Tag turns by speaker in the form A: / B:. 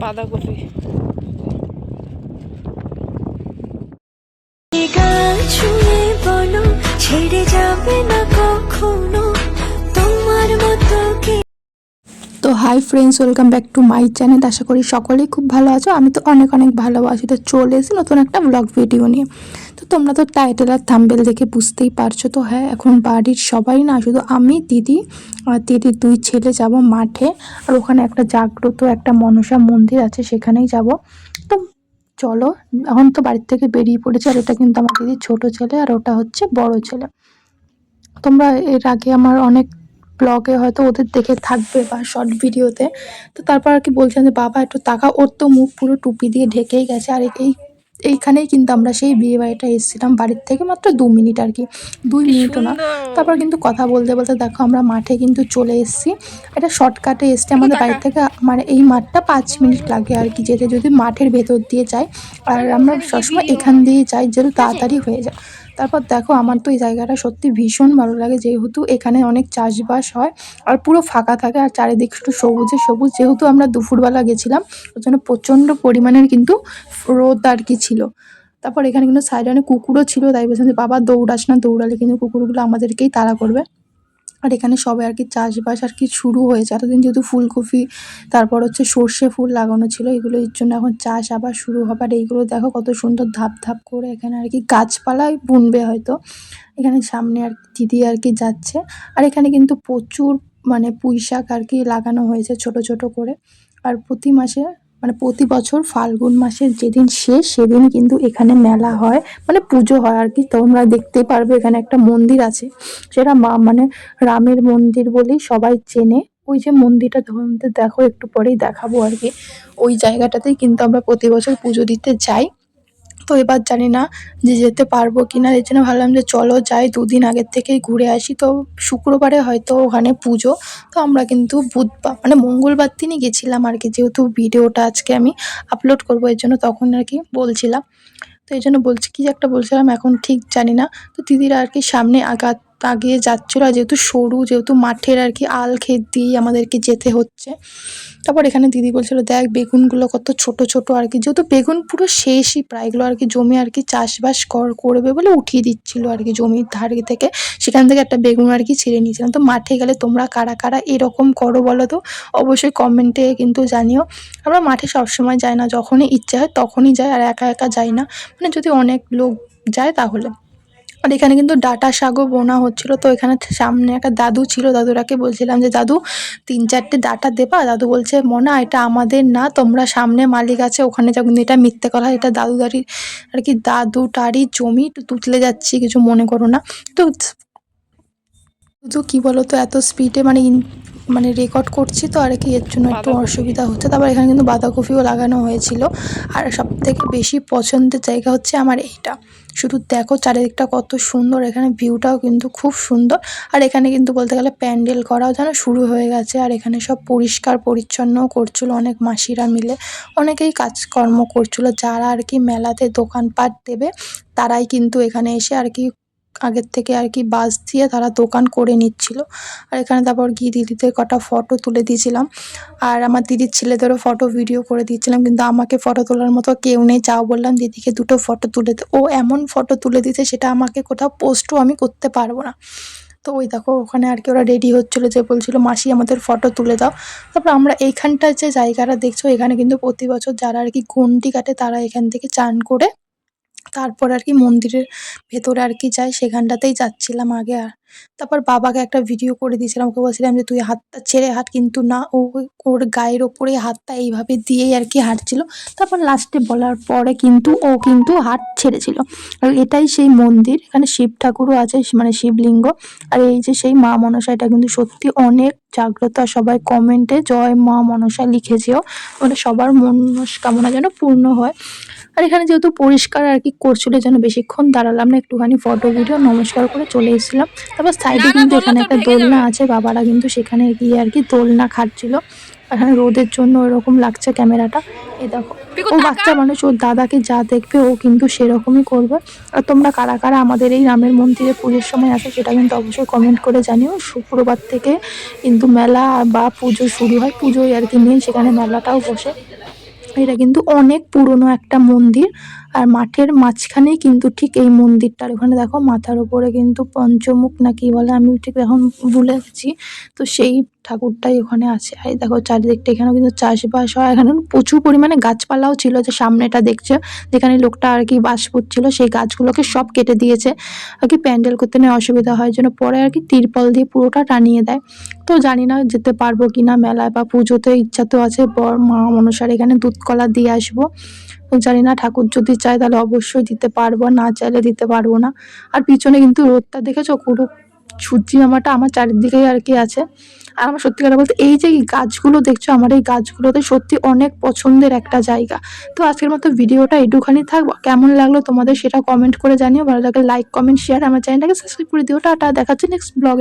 A: বাঁধাকপি।
B: বলো ছেড়ে যাবে না কখনো? তোমার মতো কে?
C: তো hi friends welcome back to my channel. আশা করি সকলেই খুব ভালো আছো। আমি তো অনেক অনেক ভালোবাসি। তো চলে এসেছি নতুন একটা ব্লগ ভিডিও নিয়ে। তো তোমরা তো টাইটেল আর থাম্বেল দেখে বুঝতেই পারছ তো হ্যাঁ এখন বাড়ির সবাই না, শুধু আমি, দিদি আর দিদির দুই ছেলে যাব মাঠে আর ওখানে একটা জাগ্রত একটা মনসা মন্দির আছে, সেখানেই যাব। তো চলো, এখন তো বাড়ির থেকে বেরিয়ে পড়েছে আর এটা কিন্তু আমার দিদির ছোট ছেলে আর ওটা হচ্ছে বড় ছেলে। তোমরা এর আগে আমার অনেক ব্লগে হয়তো ওদের দেখে থাকবে বা শর্ট ভিডিওতে তো তারপর আর কি বলছিলাম যে, বাবা একটু তাকা ওর তো মুখ পুরো টুপি দিয়ে ঢেকেই গেছে আর এই এইখানেই কিন্তু আমরা সেই বিয়ে বাড়িটা এসেছিলাম। বাড়ির থেকে মাত্র দু মিনিট আর কি। দুই মিনিটও না। তারপর কিন্তু কথা বলতে বলতে দেখো আমরা মাঠে কিন্তু চলে এসেছি। এটা শর্টকাটে এসছে আমাদের বাড়ি থেকে মানে এই মাঠটা পাঁচ মিনিট লাগে আর কি যেতে যদি মাঠের ভেতর দিয়ে যাই। আর আমরা সবসময় এখান দিয়ে যাই যেহেতু তাড়াতাড়ি হয়ে যায়। তারপর দেখো, আমার তো এই জায়গাটা সত্যি ভীষণ ভালো লাগে। যেহেতু এখানে অনেক চাষবাস হয় আর পুরো ফাঁকা থাকে আর চারিদিক শুধু সবুজে সবুজ। যেহেতু আমরা দুপুরবেলা গেছিলাম, ওর জন্য প্রচণ্ড পরিমাণের কিন্তু রোদ আর কি ছিল। তারপর এখানে কিন্তু সাইডে অনেক কুকুরও ছিল, তাই বলছেন যে, বাবা, দৌড়াস না, দৌড়ালে কিন্তু কুকুরগুলো আমাদেরকেই তাড়া করবে। আর এখানে সবে আর কি চাষবাস আর কি শুরু হয়েছে। এতদিন যেহেতু ফুলকপি, তারপর হচ্ছে সর্ষে ফুল লাগানো ছিল, এগুলোর জন্য এখন চাষ আবার শুরু হবে। আর এইগুলো দেখো কত সুন্দর ধাপ ধাপ করে এখানে আর কি গাছপালাই বুনবে হয়তো। এখানে সামনে আর দিদি আর কি যাচ্ছে। আর এখানে কিন্তু প্রচুর মানে পুঁই শাক আর কি লাগানো হয়েছে ছোট ছোট করে। আর প্রতি মাসে মানে প্রতি বছর ফাল্গুন মাসের যেদিন শেষ, সেদিন কিন্তু এখানে মেলা হয় মানে পুজো হয় আর কি। তোমরা দেখতে পারবে এখানে একটা মন্দির আছে, সেটা মা মানে রামের মন্দির বলেই সবাই চেনে। ওই যে মন্দিরটা তোমাদের দেখো, একটু পরেই দেখাবো আর কি। ওই জায়গাটাতেই কিন্তু আমরা প্রতি বছর পুজো দিতে যাই। তো এবার জানি না যে যেতে পারব কি না এর জন্য ভাবলাম যে চলো যাই, দুদিন আগের থেকেই ঘুরে আসি। তো শুক্রবারে হয়তো ওখানে পুজো। তো আমরা কিন্তু বুধবার মানে মঙ্গলবার দিনই গেছিলাম আর কি। যেহেতু ভিডিওটা আজকে আমি আপলোড করব, এর জন্য তখন আর কি বলছিলাম। তো এই জন্য বলছি, কি একটা বলছিলাম, এখন ঠিক জানি না। তো দিদিরা আর কি সামনে আগা আগিয়ে যাচ্ছিল আর যেহেতু সরু, যেহেতু মাঠের আর কি আল ক্ষেত দিয়েই আমাদেরকে যেতে হচ্ছে। তারপর এখানে দিদি বলছিল, দেখ, বেগুনগুলো কত ছোট ছোট আর কি। যেহেতু বেগুন পুরো শেষই, প্রায় এগুলো আর কি জমি আর কি চাষবাস কর, করবে বলে উঠিয়ে দিচ্ছিল আর কি জমির ধার থেকে। সেখান থেকে একটা বেগুন আর কি ছিঁড়ে নিয়েছিলাম। তো মাঠে গেলে তোমরা কারা কারা এরকম করো বলো তো? অবশ্যই কমেন্টে কিন্তু জানিও। আমরা মাঠে সবসময় যাই না, যখনই ইচ্ছা হয় তখনই যাই, আর একা একা যাই না। মানে যদি অনেক লোক যায় তাহলে। আর এখানে কিন্তু ডাটা শাকও বোনা হচ্ছিল। তো এখানে সামনে একটা দাদু ছিল দাদুরাকে বলছিলাম যে, দাদু, তিন চারটে ডাটা দেবা? দাদু বলছে, মোনা, এটা আমাদের না, তোমরা সামনে মালিক আছে, ওখানে যখন এটা মিথ্যে হয় এটা দাদু দাড়ি আর কি দাদুটারই জমি তুতলে যাচ্ছি, কিছু মনে করো না। তো শুধু কি বলো তো এত স্পিডে মানে ইন- মানে রেকর্ড করছি তো আর কি এর জন্য একটু অসুবিধা হচ্ছে। তারপর এখানে কিন্তু বাঁধাকপিও লাগানো হয়েছিল। আর সব থেকে বেশি পছন্দের জায়গা হচ্ছে আমার এইটা। শুধু দেখো চারিদিকটা কত সুন্দর এখানে ভিউটাও কিন্তু খুব সুন্দর। আর এখানে কিন্তু বলতে গেলে প্যান্ডেল করাও যেন শুরু হয়ে গেছে। আর এখানে সব পরিষ্কার পরিচ্ছন্নও করছিল অনেক মাসিরা মিলে। অনেকেই কাজকর্ম করছিল। যারা আর কি মেলাতে দোকানপাট দেবে তারাই কিন্তু এখানে এসে আর কি আগের থেকে আর কি বাস দিয়ে তারা দোকান করে নিচ্ছিল। আর এখানে তারপর গিয়ে দিদিদের কটা ফটো তুলে দিয়েছিলাম। আর আমার দিদির ছেলেদেরও ফটো ভিডিও করে দিয়েছিলাম। কিন্তু আমাকে ফটো তোলার মতো কেউ নেই। যাও বললাম, দিদিকে দুটো ফটো তুলে ও এমন ফটো তুলে দিতে সেটা আমাকে কোথাও পোস্টও আমি করতে পারব না। তো ওই দেখো, ওখানে আর কি ওরা রেডি হচ্ছিল যে বলছিল, মাসি, আমাদের ফটো তুলে দাও। তারপর আমরা এইখানটার যে জায়গাটা দেখছ, এখানে কিন্তু প্রতি বছর যারা আর কি ঘন্টি কাটে, তারা এখান থেকে চান করে তারপর আর কি মন্দিরের ভেতরে আর কি যাই, সেখানটাতেই যাচ্ছিলাম আগে আর। তারপর বাবাকে একটা ভিডিও করে দিয়েছিলাম, ওকে বলছিলাম যে, তুই হাতটা ছেড়ে হাঁট কিন্তু না। ও ওর গায়ের ওপরে হাতটা এইভাবে দিয়েই আর কি হাঁটছিল। তারপর লাস্টে বলার পরে কিন্তু ও কিন্তু হাত ছেড়েছিল। আর এটাই সেই মন্দির, এখানে শিব ঠাকুরও আছে মানে শিবলিঙ্গ। আর এই যে সেই মা মনসা, এটা কিন্তু সত্যি অনেক জাগ্রত। সবাই কমেন্টে জয় মা মনসা লিখেছেও মানে সবার মনস্কামনা যেন পূর্ণ হয়। আর এখানে যেহেতু পরিষ্কার আর কি করছিল যেন বেশিক্ষণ দাঁড়ালাম না একটুখানি ফটো ভিডিও নমস্কার করে চলে এসেছিলাম। তারপর সাইডে কিন্তু এখানে একটা দোলনা আছে। বাবারা কিন্তু সেখানে গিয়ে আর কি দোলনা খাটছিল। এখানে রোদের জন্য এরকম লাগছে ক্যামেরাটা। এই দেখো ও বাচ্চা মানুষ ওর দাদাকে যা দেখবে ও কিন্তু সেরকমই করবে। আর তোমরা কারা কারা আমাদের এই রামের মন্দিরে পুজোর সময় আসো সেটা কিন্তু অবশ্যই কমেন্ট করে জানিও। শুক্রবার থেকে কিন্তু মেলা বা পুজো শুরু হয়। পুজোই আর কি মেন সেখানে মেলাটাও বসে। এটা কিন্তু অনেক পুরনো একটা মন্দির। আর মাঠের মাঝখানেই কিন্তু ঠিক এই মন্দিরটার ওখানে দেখো মাথার উপরে কিন্তু পঞ্চমুখ না কি বলে আমি ঠিক এখন ভুলে গেছি। তো সেই ঠাকুরটাই ওখানে আছে। আর দেখো চারিদিকটা এখানেও কিন্তু চাষবাস হয়। এখানে প্রচুর পরিমাণে গাছপালাও ছিল যে সামনেটা দেখছে? যেখানে লোকটা আর কি বাস করছিল সেই গাছগুলোকে সব কেটে দিয়েছে। আর কি প্যান্ডেল করতে নিয়ে অসুবিধা হয়। জন্য পরে আর কি তিরপল দিয়ে পুরোটা টানিয়ে দেয়। তো জানি না যেতে পারব কি না মেলায় বা পুজোতে ইচ্ছা তো আছে। বর মা অনুসারে এখানে দুধ কলা দিয়ে আসব। জানি না, ঠাকুর যদি চায় তাহলে অবশ্যই দিতে পারব, না চাইলে দিতে পারব না। আর পিছনে কিন্তু রোদটা দেখেছ? পুরো সূর্যি মামাটা আমার চারিদিকেই আর কি আছে। আর আমার সত্যি কথা বলতে এই যে গাছগুলো দেখছ, আমার এই গাছগুলোতে সত্যি অনেক পছন্দের একটা জায়গা। তো আজকের মতো ভিডিওটা একটুখানি থাকব। কেমন লাগল তোমাদের সেটা কমেন্ট করে জানিও। ভালো লাগলে লাইক কমেন্ট শেয়ার আমার চ্যানেলটাকে সাবস্ক্রাইব করে দিও। টাটা দেখাচ্ছে নেক্সট ব্লগে